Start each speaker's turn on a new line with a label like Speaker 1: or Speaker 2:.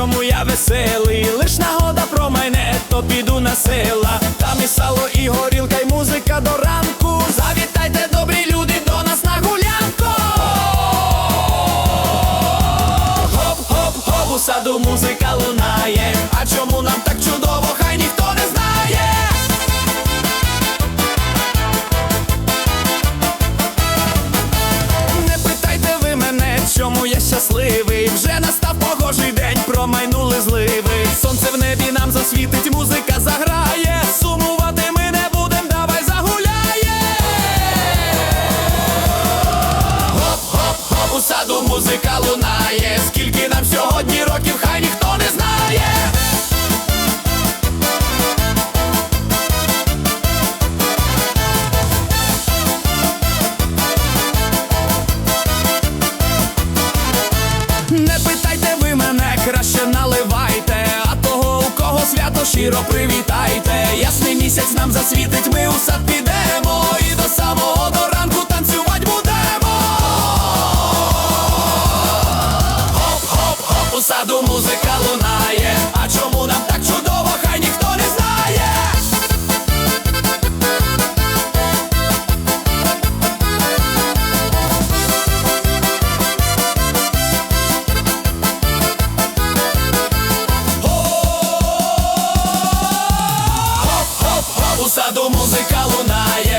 Speaker 1: чому я веселий, лиш нагода про мене, то піду на села. Там і сало, і горілка, і музика до ранку. Завітайте, добрі люди, до нас на гулянку. Хоп, хоп, хоп, у саду музика лунає. Нам засвітить, музика заграє. Сумувати ми не будем, давай загуляє. Хоп-хоп-хоп, у саду музика лунає. Щиро привітайте. Ясний місяць нам засвітить, ми у сад підемо і до самого до ранку танцювати будемо. Хоп-хоп-хоп, у саду музика лунає. Позаду музика лунає.